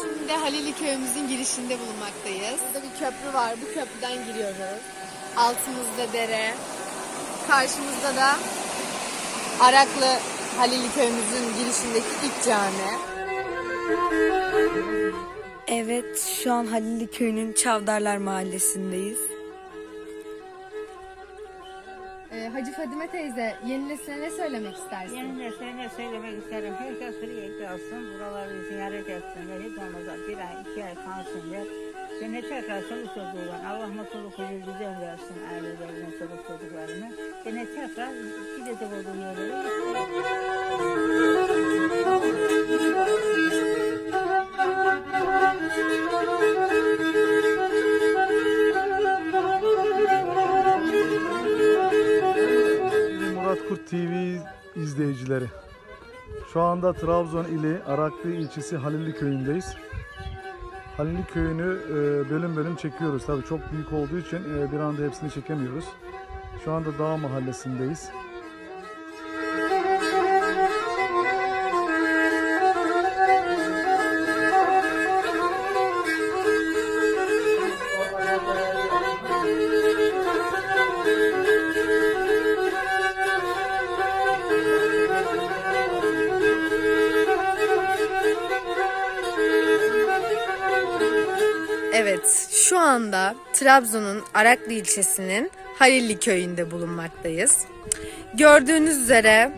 Şimdi Halili köyümüzün girişinde bulunmaktayız. Burada bir köprü var. Bu köprüden giriyoruz. Altımızda dere. Karşımızda da Araklı Halili köyümüzün girişindeki ilk cami. Evet, şu an Halilli Köyü'nün Çavdarlar Mahallesi'ndeyiz. Ee, Hacı Fadime teyze yeni nesile ne söylemek istersin? Yeni nesline ne söylemek isterim. Herkes buraya gelsin, buraları ziyaret etsin ve hiç olmazsa bir ay, iki ay kalsın ne tekrar çoluk çocuğu var. Allah mutluluk huzur güzel versin ailelerine, çoluk çocuklarına. Ve ne tekrar gidecek olduğu yerlere Şu anda Trabzon ili Araklı ilçesi Halilli köyündeyiz. Halilli köyünü e, bölüm bölüm çekiyoruz. Tabii çok büyük olduğu için e, bir anda hepsini çekemiyoruz. Şu anda Dağ Mahallesi'ndeyiz. Anda Trabzon'un Araklı ilçesinin Halilli köyünde bulunmaktayız. Gördüğünüz üzere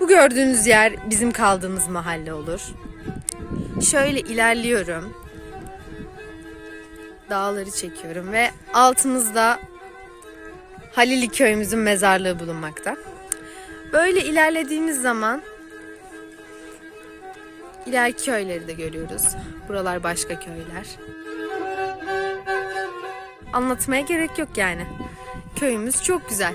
bu gördüğünüz yer bizim kaldığımız mahalle olur. Şöyle ilerliyorum. Dağları çekiyorum ve altımızda Halilli köyümüzün mezarlığı bulunmakta. Böyle ilerlediğimiz zaman ileriki köyleri de görüyoruz. Buralar başka köyler. Anlatmaya gerek yok yani. Köyümüz çok güzel.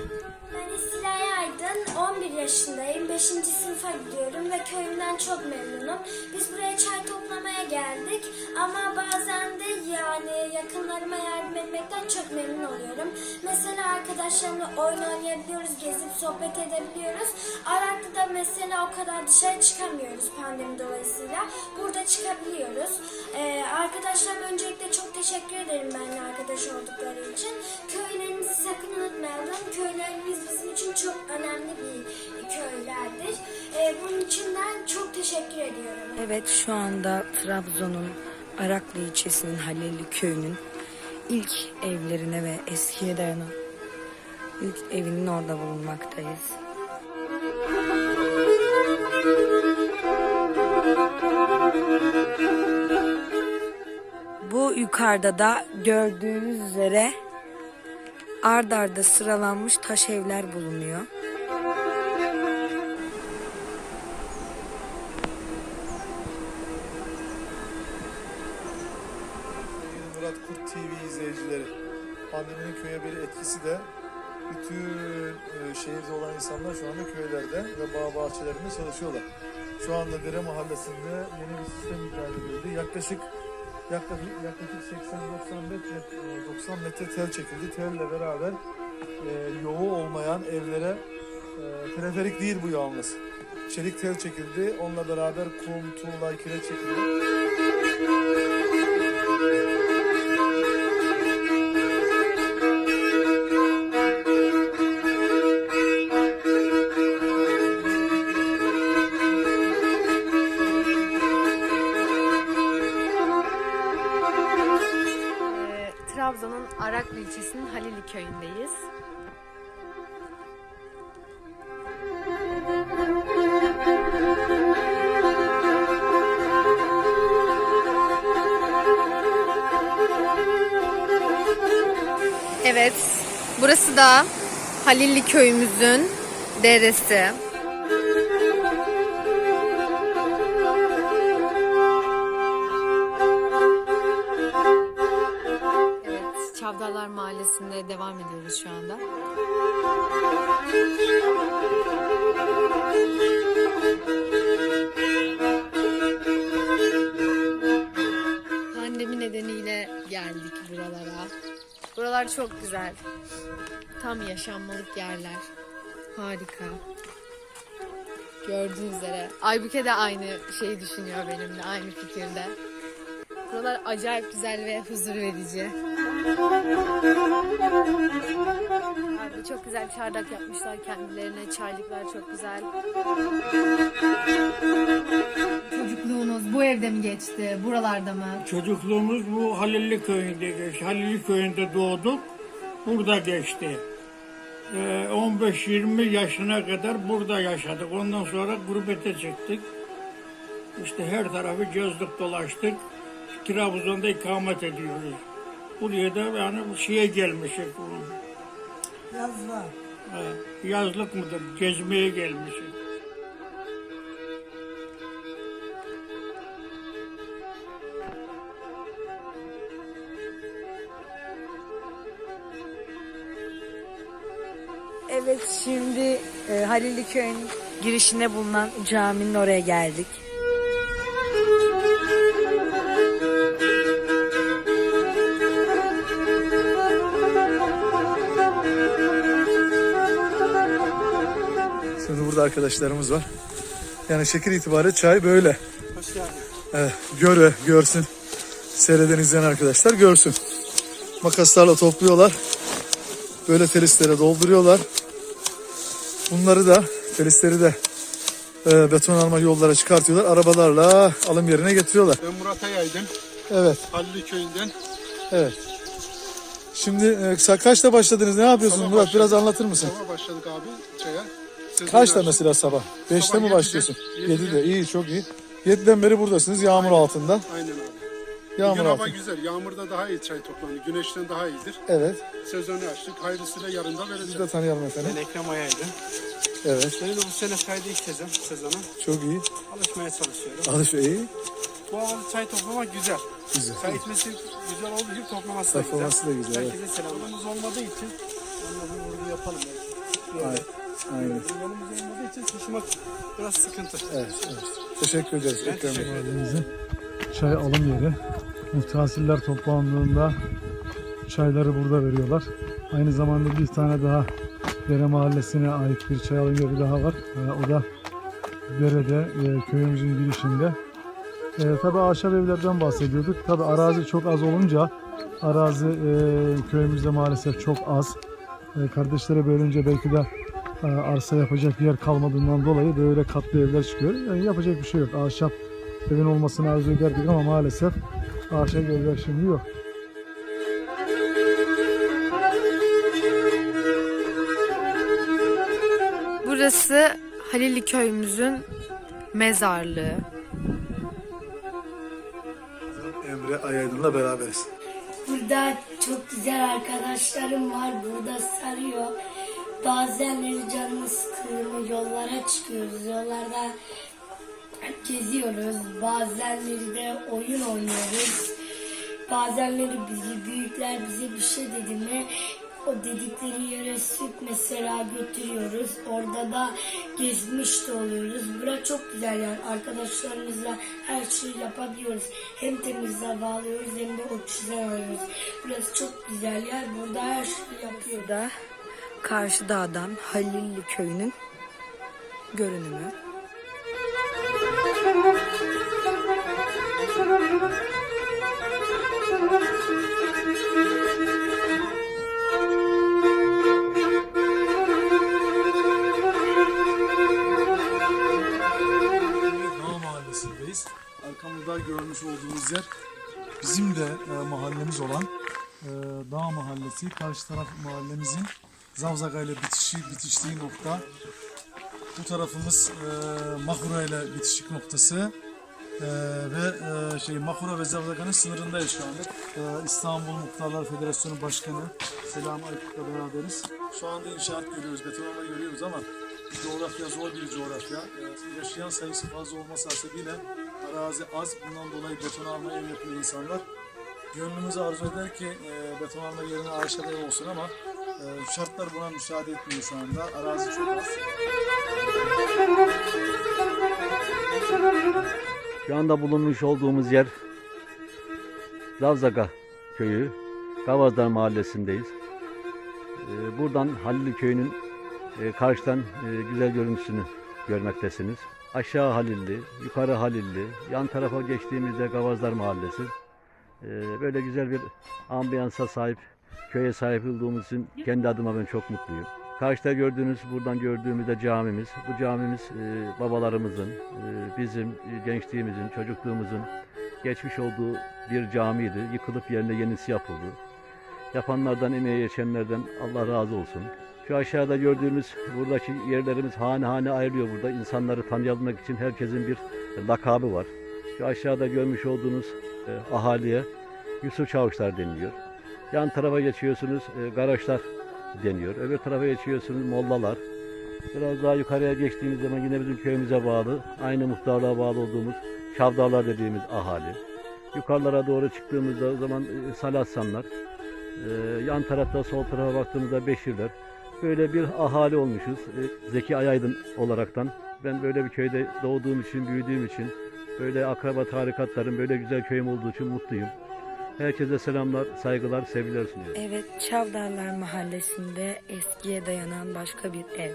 Ben Esilay Aydın, 11 yaşındayım. 5. sınıfa gidiyorum ve köyümden çok memnunum. Biz buraya çay toplamaya geldik ama bazen de yani yakınlarıma yardım etmekten çok memnun oluyorum. Mesela arkadaşlarımla oyun oynayabiliyoruz, gezip sohbet edebiliyoruz. Araklı'da mesela o kadar dışarı çıkamıyoruz pandemi dolayısıyla. Burada çıkabiliyoruz. Ee, arkadaşlarım öncelikle çok teşekkür ederim benimle arkadaş oldukları için. Köylerinizi sakın unutmayalım. Köylerimiz bizim için çok önemli bir köylerdir. Ee, bunun için ben çok teşekkür ediyorum. Evet, şu anda Trabzon'un Araklı ilçesinin Halilli Köyü'nün ilk evlerine ve eskiye dayanan ilk evinin orada bulunmaktayız. Bu yukarıda da gördüğünüz üzere ard arda sıralanmış taş evler bulunuyor. Pandeminin köye bir etkisi de bütün e, şehirde olan insanlar şu anda köylerde ve bağ bahçelerinde çalışıyorlar. Şu anda Dere Mahallesi'nde yeni bir sistem icat edildi. Yaklaşık yaklaşık yaklaşık 80-90 metre e, 90 metre tel çekildi. Telle beraber e, yoğu olmayan evlere e, teleferik değil bu yalnız. Çelik tel çekildi. Onunla beraber kum, tuğla, kireç çekildi. İlçesinin Halili köyündeyiz. Evet, burası da Halilli köyümüzün deresi. Devam ediyoruz şu anda. Pandemi nedeniyle geldik buralara. Buralar çok güzel. Tam yaşanmalık yerler. Harika. Gördüğünüz üzere. Aybüke de aynı şeyi düşünüyor benimle, aynı fikirde. Buralar acayip güzel ve huzur verici. Abi çok güzel çardak yapmışlar kendilerine. Çaylıklar çok güzel. Çocukluğunuz bu evde mi geçti? Buralarda mı? Çocukluğumuz bu Halilli köyünde geçti. Halilli köyünde doğduk. Burada geçti. Ee, 15-20 yaşına kadar burada yaşadık. Ondan sonra gurbete çıktık. İşte her tarafı gezdik dolaştık. Trabzon'da ikamet ediyoruz. Buraya da yani bu şeye gelmişik. Yazlar. Ee, yazlık mıdır? Gezmeye gelmişik. Evet şimdi e, Halilli Köy'ün girişinde bulunan caminin oraya geldik. Arkadaşlarımız var. Yani şekil itibariyle çay böyle. Hoş geldin. Evet, göre, görsün. Seyreden izleyen arkadaşlar görsün. Makaslarla topluyorlar. Böyle felislere dolduruyorlar. Bunları da, felisleri de e, beton alma yollara çıkartıyorlar. Arabalarla alım yerine getiriyorlar. Ben Murat Ayaydın, Evet, Halil köyünden. evet. Şimdi e, kaçta başladınız? Ne yapıyorsunuz Sabah Murat? Biraz başladık. anlatır mısın? Sabah başladık abi çaya. Sezon Kaçta mesela sabah? Beşte Sabah mi başlıyorsun? yedide. İyi, çok iyi. Yediden beri buradasınız yağmur altında. Aynen abi. Yağmur Bugün hava altında. güzel. Yağmurda daha iyi çay toplanıyor. Güneşten daha iyidir. Evet. Sezonu açtık. Hayırlısıyla yarın da Biz de vereceğiz. tanıyalım efendim. Ben Ekrem Ayaydın. Evet. Benim de bu sene kaydı ilk sezon, sezona. Çok iyi. Alışmaya çalışıyorum. Alış iyi. Bu havada çay toplamak güzel. Güzel. Çay içmesi güzel olduğu gibi toplaması da güzel. Toplaması da güzel, evet. Herkese selamlarımız olmadığı için bir vurgu yapalım. Yani. Aynen. Aynen. Yanımız olmadığı için taşımak biraz sıkıntı. Evet, evet. Teşekkür ederiz Ben Ekrem Bey. teşekkür ederim. Çay alım yeri. Muhtasiller toplandığında çayları burada veriyorlar. Aynı zamanda bir tane daha Dere Mahallesi'ne ait bir çay alım yeri daha var. Ee, o da Dere'de, e, köyümüzün girişinde. E, tabii ahşap evlerden bahsediyorduk. Tabii arazi çok az olunca arazi e, köyümüzde maalesef çok az. E, kardeşlere bölünce belki de arsa yapacak yer kalmadığından dolayı böyle katlı evler çıkıyor. Yani yapacak bir şey yok. Ahşap evin olmasını arzu ederdik ama maalesef ahşap evler şimdi yok. Burası Halilli köyümüzün mezarlığı. Emre Ayaydın'la beraberiz. Burada çok güzel arkadaşlarım var. Burada sarıyor. Bazenleri canımız sıkılıyor. Yollara çıkıyoruz. Yollarda geziyoruz. Bazenleri de oyun oynuyoruz. Bazenleri bizi büyükler bize bir şey dedi mi o dedikleri yere süt mesela götürüyoruz. Orada da gezmiş de oluyoruz. Bura çok güzel yani arkadaşlarımızla her şeyi yapabiliyoruz. Hem temiz hava alıyoruz hem de oksijen alıyoruz. Burası çok güzel yer. Burada her şeyi yapıyoruz. Da karşı dağdan Halilli Köyü'nün görünümü. Mahallesi'ndeyiz. Arkamızda görmüş olduğunuz yer bizim de e, mahallemiz olan e, Dağ Mahallesi. Karşı taraf mahallemizin Zavzaga ile bitişi, bitiştiği nokta. Bu tarafımız e, Mahura ile bitişik noktası. E, ve e, şey Mahura ve Zavzaga'nın sınırındayız şu anda. E, İstanbul Muhtarlar Federasyonu Başkanı Selam Aykut'la beraberiz. Şu anda inşaat görüyoruz, betonarme görüyoruz ama coğrafya zor bir coğrafya. E, yaşayan sayısı fazla olması hasebiyle arazi az. Bundan dolayı betonarme ev yapıyor insanlar. Gönlümüz arzu eder ki e, betonarme yerine ahşap ev olsun ama e, şartlar buna müsaade etmiyor şu anda. Arazi çok az. Şu anda bulunmuş olduğumuz yer Zavzaga köyü, Gavazlar mahallesindeyiz. Ee, Buradan Halil köyünün e, karşıdan e, güzel görüntüsünü görmektesiniz. Aşağı Halilli, yukarı Halilli, yan tarafa geçtiğimizde Gavazlar Mahallesi. Ee, böyle güzel bir ambiyansa sahip, köye sahip olduğumuz için kendi adıma ben çok mutluyum. Karşıda gördüğünüz, buradan gördüğümüzde camimiz. Bu camimiz e, babalarımızın, e, bizim e, gençliğimizin, çocukluğumuzun geçmiş olduğu bir camiydi. Yıkılıp yerine yenisi yapıldı. Yapanlardan, emeği geçenlerden Allah razı olsun. Şu aşağıda gördüğümüz buradaki yerlerimiz hane hane ayrılıyor burada. İnsanları tanıyabilmek için herkesin bir lakabı var. Şu aşağıda görmüş olduğunuz e, ahaliye Yusuf Çavuşlar deniliyor. Yan tarafa geçiyorsunuz e, Garaşlar deniyor. Öbür tarafa geçiyorsunuz Mollalar. Biraz daha yukarıya geçtiğimiz zaman yine bizim köyümüze bağlı, aynı muhtarlığa bağlı olduğumuz Çavdarlar dediğimiz ahali. Yukarılara doğru çıktığımızda o zaman e, Salassanlar. E, yan tarafta sol tarafa baktığımızda Beşirler. Böyle bir ahali olmuşuz. E, Zeki Ayaydın olaraktan. Ben böyle bir köyde doğduğum için, büyüdüğüm için, böyle akraba tarikatların, böyle güzel köyüm olduğu için mutluyum. Herkese selamlar, saygılar, sevgiler sunuyorum. Evet, Çavdarlar Mahallesi'nde eskiye dayanan başka bir ev.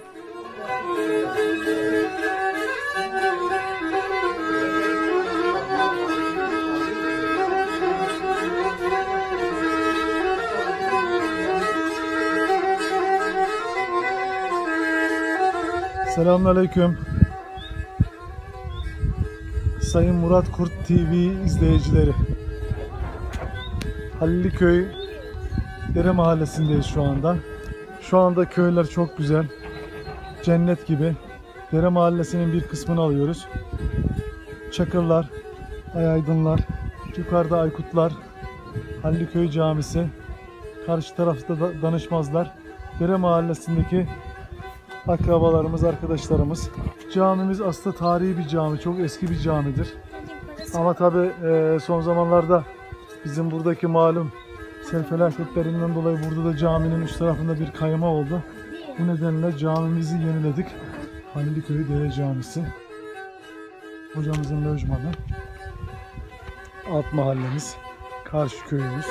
Selamünaleyküm. Sayın Murat Kurt TV izleyicileri. Halliköy Dere Mahallesi'ndeyiz şu anda. Şu anda köyler çok güzel. Cennet gibi. Dere Mahallesi'nin bir kısmını alıyoruz. Çakırlar, Ayaydınlar, yukarıda Aykutlar, Halliköy Camisi, karşı tarafta da Danışmazlar. Dere Mahallesi'ndeki akrabalarımız, arkadaşlarımız. Camimiz aslında tarihi bir cami, çok eski bir camidir. Ama tabi son zamanlarda bizim buradaki malum sel felaketlerinden dolayı burada da caminin üst tarafında bir kayma oldu. Bu nedenle camimizi yeniledik. Haliliköy Dere Camisi. Hocamızın lojmanı. Alt mahallemiz. Karşı köyümüz.